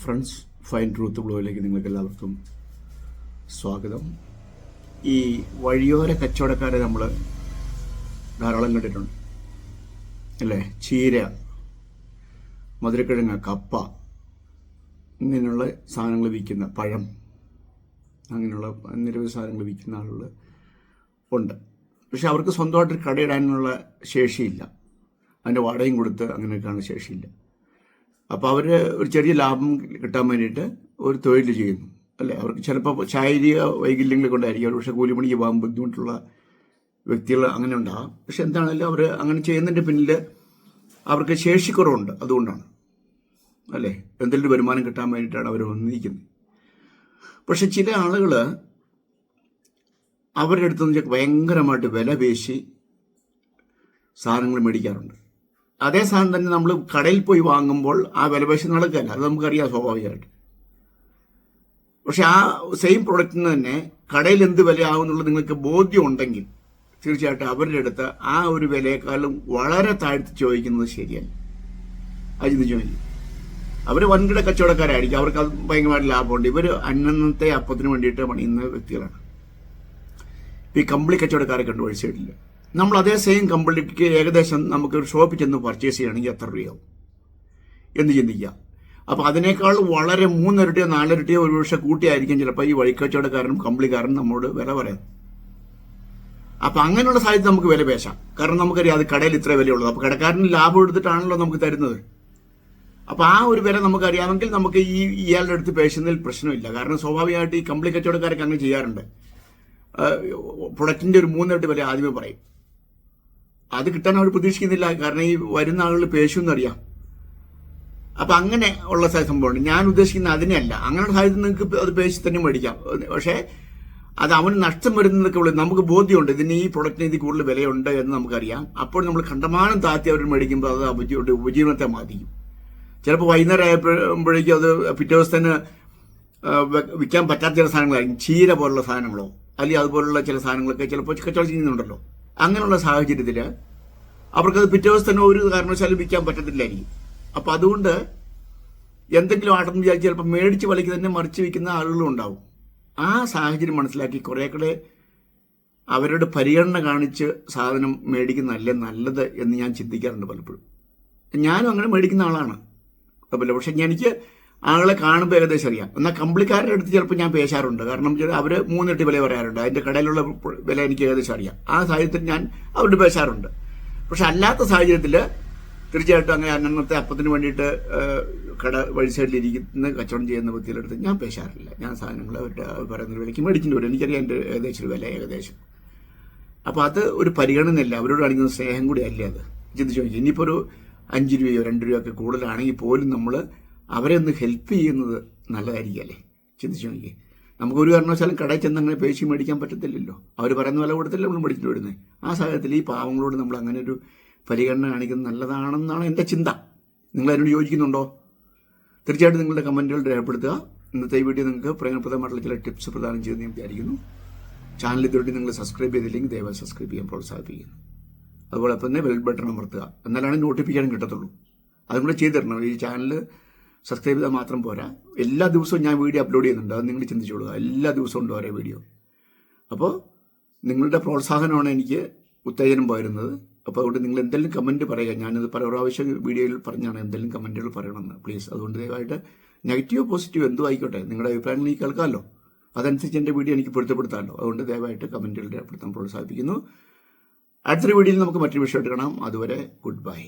Friends fine truth ബ്ലോയിലേക്ക് നിങ്ങൾക്ക് എല്ലാവർക്കും സ്വാഗതം. ഈ വഴിയോര കച്ചവടക്കാരെ നമ്മൾ ധാരാളം കണ്ടിട്ടുണ്ട്. അല്ലേ? ചീര മധുരക്കിഴങ്ങ് കപ്പ ഇങ്ങനെയുള്ള സാധനങ്ങൾ വിൽക്കുന്ന പഴം അങ്ങനെയുള്ള നിരവധി സാധനങ്ങൾ വിൽക്കുന്ന ആളുകൾ ഉണ്ട്. പക്ഷെ അവർക്ക് സ്വന്തമായിട്ടൊരു കടയിടാനുള്ള ശേഷിയില്ല. അതിന്റെ വാടകയും കൊടുത്ത് അങ്ങനെയൊക്കെയാണ് ശേഷിയില്ല. അപ്പോൾ അവർ ഒരു ചെറിയ ലാഭം കിട്ടാൻ വേണ്ടിയിട്ട് ഒരു തൊഴിൽ ചെയ്യുന്നു അല്ലേ? അവർക്ക് ചിലപ്പോൾ ശാരീരിക വൈകല്യങ്ങൾ കൊണ്ടായിരിക്കും അവർ പക്ഷേ കൂലിപ്പണിക്ക് പോകാൻ ബുദ്ധിമുട്ടുള്ള വ്യക്തികൾ അങ്ങനെ ഉണ്ടാകാം. പക്ഷെ എന്താണെങ്കിലും അവർ അങ്ങനെ ചെയ്യുന്നതിന്റെ പിന്നിൽ അവർക്ക് ശേഷിക്കുറവുണ്ട് അതുകൊണ്ടാണ് അല്ലേ? എന്തെങ്കിലും വരുമാനം കിട്ടാൻ വേണ്ടിയിട്ടാണ് അവർ വന്നിരിക്കുന്നത്. പക്ഷെ ചില ആളുകൾ അവരുടെ അടുത്ത് നിന്ന് ഭയങ്കരമായിട്ട് വില പേശി സാധനങ്ങൾ മേടിക്കാറുണ്ട്. അതേ സാധനം തന്നെ നമ്മൾ കടയിൽ പോയി വാങ്ങുമ്പോൾ ആ വില പേശി നടക്കില്ല. അത് നമുക്കറിയാം സ്വാഭാവികമായിട്ട്. പക്ഷെ ആ സെയിം പ്രൊഡക്റ്റിന് തന്നെ കടയിൽ എന്ത് വില എന്നുള്ളത് നിങ്ങൾക്ക് ബോധ്യം ഉണ്ടെങ്കിൽ തീർച്ചയായിട്ടും അവരുടെ അടുത്ത് ആ ഒരു വിലയെക്കാളും വളരെ താഴ്ത്തി ചോദിക്കുന്നത് ശരിയല്ല. അജിത് ജോലി അവർ വൻകിട കച്ചവടക്കാരായിരിക്കും. അവർക്ക് അത് ഭയങ്കരമായിട്ട് ലാഭമുണ്ട്. ഇവർ അന്നന്നത്തെ അപ്പത്തിന് വേണ്ടിയിട്ട് പണിയുന്ന വ്യക്തികളാണ്. ഈ കമ്പിളി കച്ചവടക്കാരെ കണ്ടു നമ്മൾ അതേ സെയിം കമ്പിളിക്ക് ഏകദേശം നമുക്ക് ഒരു ഷോപ്പിൽ ചെന്ന് പർച്ചേസ് ചെയ്യണമെങ്കിൽ എത്ര രൂപയാവും? എന്ന് ചിന്തിക്കുക. അപ്പോൾ അതിനേക്കാൾ വളരെ മൂന്നിരട്ടിയോ നാലിരട്ടിയോ ഒരു പക്ഷേ കൂട്ടിയായിരിക്കും ചിലപ്പോൾ ഈ വഴിക്കച്ചവടക്കാരനും കമ്പിളിക്കാരനും നമ്മളോട് വില പറയാം അപ്പം അങ്ങനെയുള്ള സാഹചര്യം നമുക്ക് വില പേശാം. കാരണം നമുക്കറിയാം അത് കടയിൽ ഇത്ര വിലയുള്ളത് അപ്പോൾ കടക്കാരന് ലാഭം എടുത്തിട്ടാണല്ലോ നമുക്ക് തരുന്നത്. അപ്പോൾ ആ ഒരു വില നമുക്കറിയാമെങ്കിൽ നമുക്ക് ഈ ഇയാളുടെ അടുത്ത് പേശുന്നതിൽ പ്രശ്നമില്ല. കാരണം സ്വാഭാവികമായിട്ട് ഈ കമ്പിളി കച്ചവടക്കാരൊക്കെ അങ്ങനെ ചെയ്യാറുണ്ട്. പ്രൊഡക്റ്റിന്റെ ഒരു മൂന്നിരട്ടി വില ആദ്യമേ പറയും. അത് കിട്ടാൻ അവർ പ്രതീക്ഷിക്കുന്നില്ല. കാരണം ഈ വരുന്ന ആളുകൾ പേശുമെന്നറിയാം അപ്പൊ അങ്ങനെ ഉള്ള സംഭവമുണ്ട്. ഞാൻ ഉദ്ദേശിക്കുന്ന അതിനെയല്ല. അങ്ങനെയുള്ള സാഹചര്യത്തിൽ നിങ്ങൾക്ക് അത് പേശി തന്നെ മേടിക്കാം. പക്ഷേ അത് അവന് നഷ്ടം വരുന്നതൊക്കെ ഉള്ളു. നമുക്ക് ബോധ്യമുണ്ട്. ഇതിന് ഈ പ്രൊഡക്റ്റിന് ഇത് കൂടുതൽ വിലയുണ്ട് എന്ന് നമുക്കറിയാം. അപ്പോൾ നമ്മൾ കണ്ടമാനം താത്തി അവർ മേടിക്കുമ്പോൾ അത് ഉപജീവ ഉപജീവനത്തെ ബാധിക്കും. ചിലപ്പോൾ വൈകുന്നേരം ആയപ്പോഴേക്കും അത് പിറ്റേ ദിവസത്തിന് വിൽക്കാൻ പറ്റാത്ത ചില സാധനങ്ങളായിരിക്കും. ചീര പോലുള്ള സാധനങ്ങളോ അല്ലെങ്കിൽ അതുപോലുള്ള ചില സാധനങ്ങളൊക്കെ ചിലപ്പോൾ കച്ചവടം ചെയ്യുന്നുണ്ടല്ലോ. അങ്ങനെയുള്ള സാഹചര്യത്തിൽ അവർക്കത് പിറ്റേ ദിവസം തന്നെ ഒരു കാരണവശാലും വിൽക്കാൻ പറ്റത്തില്ലായിരിക്കും. അപ്പം അതുകൊണ്ട് എന്തെങ്കിലും ആട്ടെന്ന് വിചാരിച്ച് ചിലപ്പോൾ മേടിച്ച് വലയ്ക്ക് തന്നെ മറിച്ച് വിൽക്കുന്ന ആളുകളും ഉണ്ടാവും. ആ സാഹചര്യം മനസ്സിലാക്കി കുറേ കൂടെ അവരുടെ പരിഗണന കാണിച്ച് സാധനം മേടിക്കുന്നതല്ലേ നല്ലത് എന്ന് ഞാൻ ചിന്തിക്കാറുണ്ട് പലപ്പോഴും. ഞാനും അങ്ങനെ മേടിക്കുന്ന ആളാണ്. കുഴപ്പമില്ല പക്ഷെ എനിക്ക് ആളെ കാണുമ്പോൾ ഏകദേശം അറിയാം. എന്നാൽ കമ്പിളിക്കാരുടെ അടുത്ത് ചിലപ്പോൾ ഞാൻ പേശാറുണ്ട്. കാരണം അവർ മൂന്നിട്ട് വില പറയാറുണ്ട്. അതിന്റെ കടയിലുള്ള വില എനിക്ക് ഏകദേശം അറിയാം. ആ സാഹചര്യത്തിൽ ഞാൻ അവരോട് പേശാറുണ്ട്. പക്ഷെ അല്ലാത്ത സാഹചര്യത്തിൽ തീർച്ചയായിട്ടും അങ്ങനെ അന്നത്തെ അപ്പത്തിന് വേണ്ടിയിട്ട് കട വഴി സൈഡിലിരിക്കുന്ന കച്ചവടം ചെയ്യുന്ന വ്യക്തികളെടുത്ത് ഞാൻ പേശാറില്ല. ഞാൻ സാധനങ്ങൾ അവരുടെ പറയുന്ന വിലയ്ക്ക് മേടിക്കേണ്ടി വരും എനിക്കറിയാം എന്റെ ഏകദേശം വില ഏകദേശം. അപ്പോൾ അത് ഒരു പരിഗണനയല്ല. അവരോട് കാണിക്കുന്ന സ്നേഹം കൂടി അല്ലേ അത്? ചിന്തിച്ചു നോക്കി ഇനിയിപ്പോൾ ഒരു അഞ്ച് രൂപയോ രണ്ട് രൂപയോ ഒക്കെ കൂടുതലാണെങ്കിൽ പോലും നമ്മൾ അവരെ ഒന്ന് ഹെൽപ്പ് ചെയ്യുന്നത് നല്ലതായിരിക്കും അല്ലേ ചിന്തിച്ചു നോക്കി നമുക്ക് ഒരു കാരണവശാലും കടയിൽ ചെന്ന് അങ്ങനെ പേശി മേടിക്കാൻ പറ്റത്തില്ലല്ലോ. അവർ പറയുന്ന വില കൊടുത്തില്ല നമ്മൾ മേടിച്ചിട്ട് വരുന്നത് ആ സാഹചര്യത്തിൽ ഈ പാവങ്ങളോട് നമ്മൾ അങ്ങനെ ഒരു പരിഗണന കാണിക്കുന്നത് നല്ലതാണെന്നാണ് എന്റെ ചിന്ത. നിങ്ങൾ അതിനോട് യോജിക്കുന്നുണ്ടോ? തീർച്ചയായിട്ടും നിങ്ങളുടെ കമന്റുകൾ രേഖപ്പെടുത്തുക. ഇന്നത്തെ ഈ വീഡിയോ നിങ്ങൾക്ക് പ്രയോജനപ്രദമായിട്ടുള്ള ചില ടിപ്സ് പ്രദാനം ചെയ്തെന്ന് ഞാൻ വിചാരിക്കുന്നു. ചാനൽ ഇതുവരെ നിങ്ങൾ സബ്സ്ക്രൈബ് ചെയ്തില്ലെങ്കിൽ ദയവായി സബ്സ്ക്രൈബ് ചെയ്യാൻ പ്രോത്സാഹിപ്പിക്കുന്നു. അതുപോലെ തന്നെ ബെൽ ബട്ടൺ അമർത്തുക. എന്നാലാണ് നോട്ടിഫിക്കേഷൻ കിട്ടത്തുള്ളൂ. അതും കൂടെ ചെയ്തു തരണം. ഈ ചാനൽ സബ്സ്ക്രൈബ് ചെയ്താൽ മാത്രം പോരാ. എല്ലാ ദിവസവും ഞാൻ വീഡിയോ അപ്ലോഡ് ചെയ്യുന്നുണ്ട്. അത് നിങ്ങൾ ചിന്തിച്ചോളുക എല്ലാ ദിവസവും ഉണ്ട് ഓരോ വീഡിയോ അപ്പോൾ നിങ്ങളുടെ പ്രോത്സാഹനമാണ് എനിക്ക് ഉത്തേജനം പോയിരുന്നത് അപ്പോൾ അതുകൊണ്ട് നിങ്ങൾ എന്തെങ്കിലും കമന്റ് പറയുക. ഞാനത് പല പ്രാവശ്യം വീഡിയോയിൽ പറഞ്ഞാണ് എന്തെങ്കിലും കമന്റുകൾ പറയണമെന്ന്. പ്ലീസ് അതുകൊണ്ട് ദയവായിട്ട് നെഗറ്റീവ് പോസിറ്റീവ് എന്തോ ആയിക്കോട്ടെ. നിങ്ങളുടെ അഭിപ്രായങ്ങൾ എനിക്ക് കേൾക്കാമല്ലോ. അതനുസരിച്ച് എന്റെ വീഡിയോ എനിക്ക് പൊരുത്തപ്പെടുത്താമല്ലോ. അതുകൊണ്ട് ദയവായിട്ട് കമന്റുകൾ രേഖപ്പെടുത്താൻ പ്രോത്സാഹിപ്പിക്കുന്നു. അടുത്തൊരു വീഡിയോയിൽ നമുക്ക് മറ്റൊരു വിഷയമായിട്ട് കാണാം. അതുവരെ ഗുഡ് ബൈ